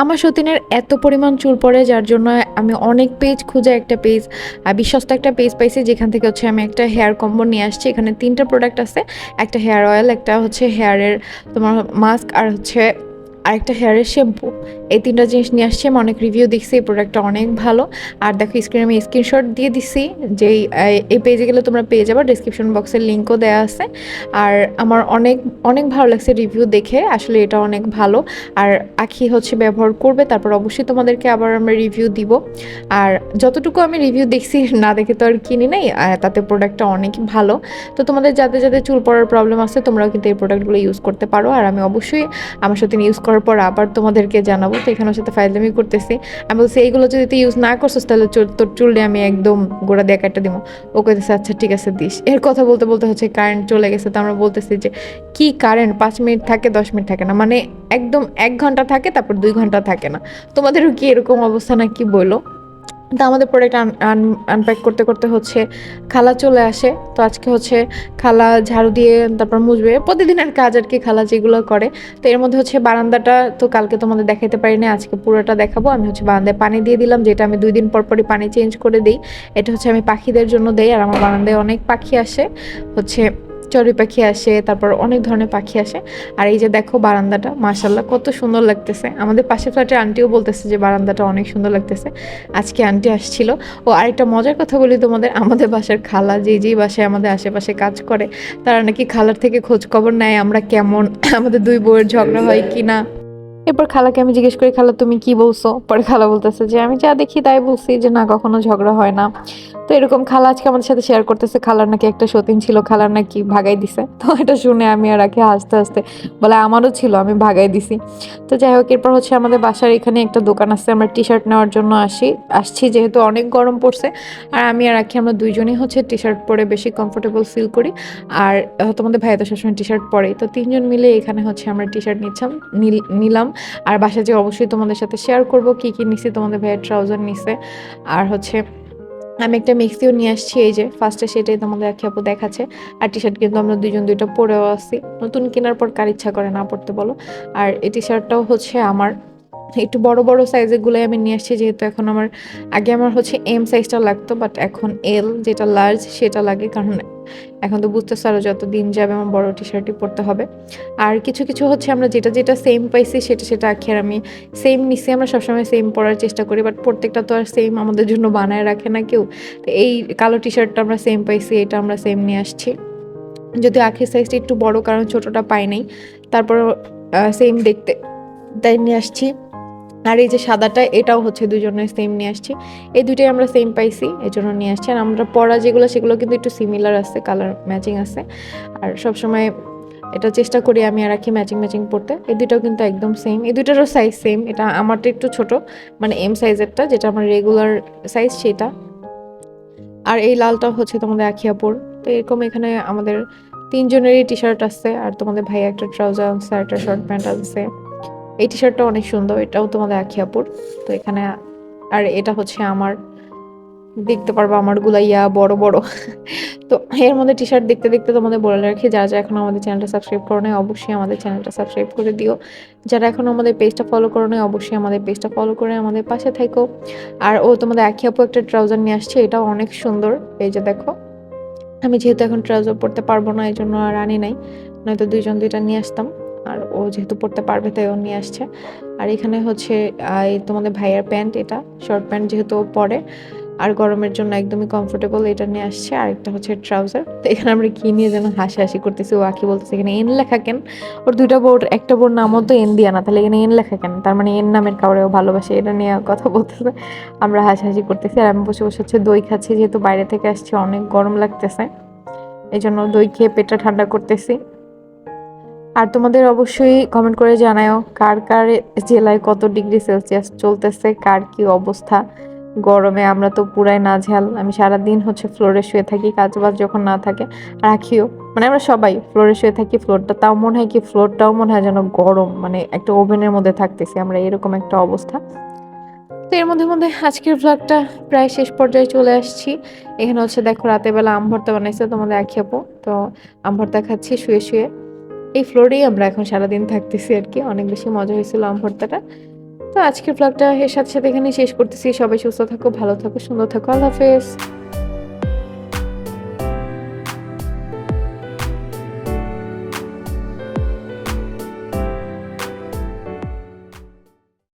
আমার সতীনের এত পরিমাণ চুল পড়ে, যার জন্য আমি অনেক পেজ খুঁজে একটা পেজ বিশ্বস্ত একটা পেজ পাইছি, যেখান থেকে হচ্ছে আমি একটা হেয়ার কম্বো নিয়ে আসছি। এখানে তিনটা প্রোডাক্ট আছে, একটা হেয়ার অয়েল একটা হচ্ছে হেয়ারের তোমার মাস্ক আর হচ্ছে আরেকটা হেয়ারের শ্যাম্পু এই তিনটা জিনিস নিয়ে আসছি, আমি অনেক রিভিউ দেখছি, এই প্রোডাক্টটা অনেক ভালো। আর দেখো স্ক্রিনে আমি স্ক্রিনশট দিয়ে দিছি যে এই- পেজে গেলে তোমরা পেয়ে যাবে ডিসক্রিপশন বক্সের লিঙ্কও দেওয়া আছে। আর আমার অনেক অনেক ভালো লাগছে রিভিউ দেখে, আসলে এটা অনেক ভালো। আর আখি হচ্ছে ব্যবহার করবে, তারপর অবশ্যই তোমাদেরকে আবার আমরা রিভিউ দিব। আর যতটুকু আমি রিভিউ দেখছি, না দেখে তো আর কিনি নাই তাতে প্রোডাক্টটা অনেক ভালো। তো তোমাদের যাদের যাদের চুল পড়ার প্রবলেম আছে, তোমরাও কিন্তু এই প্রোডাক্টগুলো ইউজ করতে পারো। আর আমি অবশ্যই আমার সাথে ইউজ করার পর আবার তোমাদেরকে জানাব। তো এখানে সাথে ফাইজলামি করতেছি। আমি বলছি, এইগুলো যদি তুই ইউজ না করছিস, তাহলে তোর চুলে আমি একদম গোড়া দিয়ে কাটটা দিব। ও কইতেছে আচ্ছা ঠিক আছে, দিস। এর কথা বলতে বলতে হচ্ছে কারেন্ট চলে গেছে। তো আমরা বলতেছি যে, কি কারেন্ট পাঁচ মিনিট থাকে, দশ মিনিট থাকে না। মানে একদম এক ঘণ্টা থাকে, তারপর দুই ঘণ্টা থাকে না। তোমাদেরও কি এরকম অবস্থা না কি বলো? তো আমাদের প্রোডাক্ট আনপ্যাক করতে করতে হচ্ছে খালা চলে আসে। তো আজকে হচ্ছে খালা ঝাড়ু দিয়ে তারপর মুছবে। প্রতিদিনের কাজ আর কি খালা যেগুলো করে। তো এর মধ্যে হচ্ছে বারান্দাটা তো কালকে তোমাদের দেখাতে পারি না আজকে পুরোটা দেখাবো। আমি হচ্ছে বারান্দায় পানি দিয়ে দিলাম, যেটা আমি দুই দিন পর পরই পানি চেঞ্জ করে দিই। এটা হচ্ছে আমি পাখিদের জন্য দেই, আর আমার বারান্দায় অনেক পাখি আসে। হচ্ছে চড়ুই পাখি আসে, তারপর অনেক ধরনের পাখি আসে। আর এই যে দেখো বারান্দাটা মাশাল্লাহ কত সুন্দর লাগতেছে। আমাদের পাশে ফ্ল্যাটের আন্টিও বলতেছে যে বারান্দাটা অনেক সুন্দর লাগতেছে। আজকে আন্টি আসছিল। ও আরেকটা মজার কথা বলি তোমাদের, আমাদের বাসার খালা যে যেই বাসায় আমাদের আশেপাশে কাজ করে, তারা নাকি খালার থেকে খোঁজ খবর নেয় আমরা কেমন, আমাদের দুই বউয়ের ঝগড়া হয় কি না। এরপর খালাকে আমি জিজ্ঞেস করি, খালা, তুমি কি বলছো? পরে খালা বলতেছে যে, আমি যা দেখি তাই বলছি, যে না, কখনো ঝগড়া হয় না। তো এরকম খালা আজকে আমাদের সাথে শেয়ার করতেছে, খালার নাকি একটা সতীন ছিল, খালার নাকি ভাগাই দিছে। তো এটা শুনে আমি আর রাখি হাসতে হাসতে বলে আমারও ছিল, আমি ভাগাই দিছি। তো যাই হোক, এরপর হচ্ছে আমাদের বাসার এখানে একটা দোকান আছে, আমরা টি শার্ট নেওয়ার জন্য আসি, আসছি যেহেতু অনেক গরম পড়ছে। আর আমি আর রাখি আমরা দুইজনই হচ্ছে টি শার্ট পরে বেশি কমফোর্টেবল ফিল করি। আর তোমাদের ভাই তো সবসময় টি শার্ট পরেই। তো তিনজন মিলে এখানে হচ্ছে আমরা টি শার্ট নিচ্ছাম, নিল- নিলাম। আর বাসা যে অবশ্যই তোমাদের সাথে শেয়ার করব, কি কি নিছি, তোমাদের ভাইয়ের ট্রাউজার নিছে। আর হচ্ছে আমি একটা মিক্সিও নিয়ে আসছি, এই যে ফার্স্টে সেটাই তোমাদের আখি আপু দেখাচ্ছে। আর টি শার্ট কিন্তু আমরা দুজন দুইটা পরেও আসি নতুন কেনার পর কার ইচ্ছা করে না পড়তে বলো। আর এই টি শার্টটাও হচ্ছে আমার। একটু বড় বড় সাইজের গুলোই আমি নিয়ে আসছি, যেহেতু এখন আমার, আগে আমার হচ্ছে এম সাইজটা লাগতো বাট এখন এল যেটা লার্জ সেটা লাগে, কারণ এখন তো বুঝতেছো আরও যত দিন যাবে আমার বড় টি শার্টই পরতে হবে। আর কিছু কিছু হচ্ছে আমরা যেটা যেটা সেম পাইছি সেটা সেটা আখি আর আমি সেম নিছি, আমরা সবসময় সেম পরার চেষ্টা করি বাট প্রত্যেকটা তো আর সেম আমাদের জন্য বানায় রাখে না কেউ। তো এই কালো টি শার্টটা আমরা সেম পাইছি, এটা আমরা সেম নিয়ে আসছি। যদি আখির সাইজটা একটু বড়, কারণ ছোটটা পাই নাই। তারপর সেম দেখতে, তাই নিয়ে আসছি। আর এই যে সাদাটা, এটাও হচ্ছে দুজনের সেম নিয়ে আসছি। এই দুইটাই আমরা সেম পাইছি এই জন্য নিয়ে আসছি। আর আমরা পরা যেগুলো, সেগুলো কিন্তু একটু সিমিলার আছে কালার ম্যাচিং আছে। আর সবসময় এটা চেষ্টা করি আমি আর রাখি ম্যাচিং ম্যাচিং পড়তে এই দুইটাও কিন্তু একদম সেম এই দুইটারও সাইজ সেম এটা আমারটা একটু ছোট মানে এম সাইজেরটা যেটা আমার রেগুলার সাইজ সেটা। আর এই লালটাও হচ্ছে তোমাদের আখিয়াপুর। তো এরকম এখানে আমাদের তিনজনেরই টি শার্ট আছে, আর তোমাদের ভাই একটা ট্রাউজার আছে একটা শর্ট প্যান্ট আছে। এই টি শার্টটা অনেক সুন্দর, এটাও তোমাদের আখিয়াপুর। তো এখানে আর এটা হচ্ছে আমার, দেখতে পারব আমার গুলাইয়া বড় বড়। তো এর মধ্যে টি শার্ট দেখতে দেখতে তোমাদের বলে রাখি, যারা যারা এখন আমাদের চ্যানেলটা সাবস্ক্রাইব করো নাই, অবশ্যই আমাদের চ্যানেলটা সাবস্ক্রাইব করে দিও। যারা এখন আমাদের পেজটা ফলো করো নাই, অবশ্যই আমাদের পেজটা ফলো করে আমাদের পাশে থাকো। আর ও তোমাদের আখি আপু একটা ট্রাউজার নিয়ে আসছে, এটাও অনেক সুন্দর। এই যে দেখো, আমি যেহেতু এখন ট্রাউজার পরতে পারব না এই জন্য আর আনি নাই, নয়তো দুইজন দুইটা নিয়ে আসতাম। আর ও যেহেতু পরতে পারবে তাই ও নিয়ে আসছে। আর এখানে হচ্ছে তোমাদের ভাইয়ের প্যান্ট এটা, শর্ট প্যান্ট যেহেতু ও পরে, আর গরমের জন্য একদমই কমফোর্টেবল এটা নিয়ে আসছে। আর একটা হচ্ছে ট্রাউজার তো এখানে আমরা কি নিয়ে যেন হাসি হাসি করতেছি, ও আঁকি বলতেছে, এখানে এন লেখা কেন? ওর দুইটা বোর্ড একটা বোর্ড নামও তো এন দিয়া না তাহলে এখানে এন লেখা কেন? তার মানে এন নামের কাউরেও ভালোবাসে, এটা নিয়ে কথা বলতেছে। আমরা হাসাহাসি করতেছি, আর আমি বসে বসে হচ্ছে দই খাচ্ছি, যেহেতু বাইরে থেকে আসছি, অনেক গরম লাগতেছে। এই জন্য দই খেয়ে পেটটা ঠান্ডা করতেছি। আর তোমাদের অবশ্যই কমেন্ট করে জানাও কার কার জেলায় কত ডিগ্রি সেলসিয়াস চলতেছে, কার কি অবস্থা। গরমে আমরা তো পুরাই না ঝাল আমি সারাদিন হচ্ছে ফ্লোরে শুয়ে থাকি কাজ বাজ যখন না থাকে, রাখিও। মানে আমরা সবাই ফ্লোরে শুয়ে থাকি ফ্লোরটা তাও মনে হয় কি ফ্লোরটাও মনে হয় যেন গরম মানে একটা ওভেনের মধ্যে থাকতেছি আমরা, এরকম একটা অবস্থা। তো এর মধ্যে মধ্যে আজকের ভ্লগটা প্রায় শেষ পর্যায়ে চলে আসছি। এখানে হচ্ছে দেখো, রাতের বেলা আম বানাইছে তোমাদের আখিয়াপো। তো আম ভর্তা খাচ্ছি, শুয়ে শুয়ে। এই ফ্লোরেই আমরা এখন সারাদিন থাকতেছি আর কি। অনেক বেশি মজা হয়েছিল আম ভর্তাটা। তো আজকের ব্লগটা এর সাথে সাথে এখানে শেষ করতেছি। সবাই সুস্থ থাকো, ভালো থাকো, সুন্দর থাকো। আল্লাহ হাফেজ।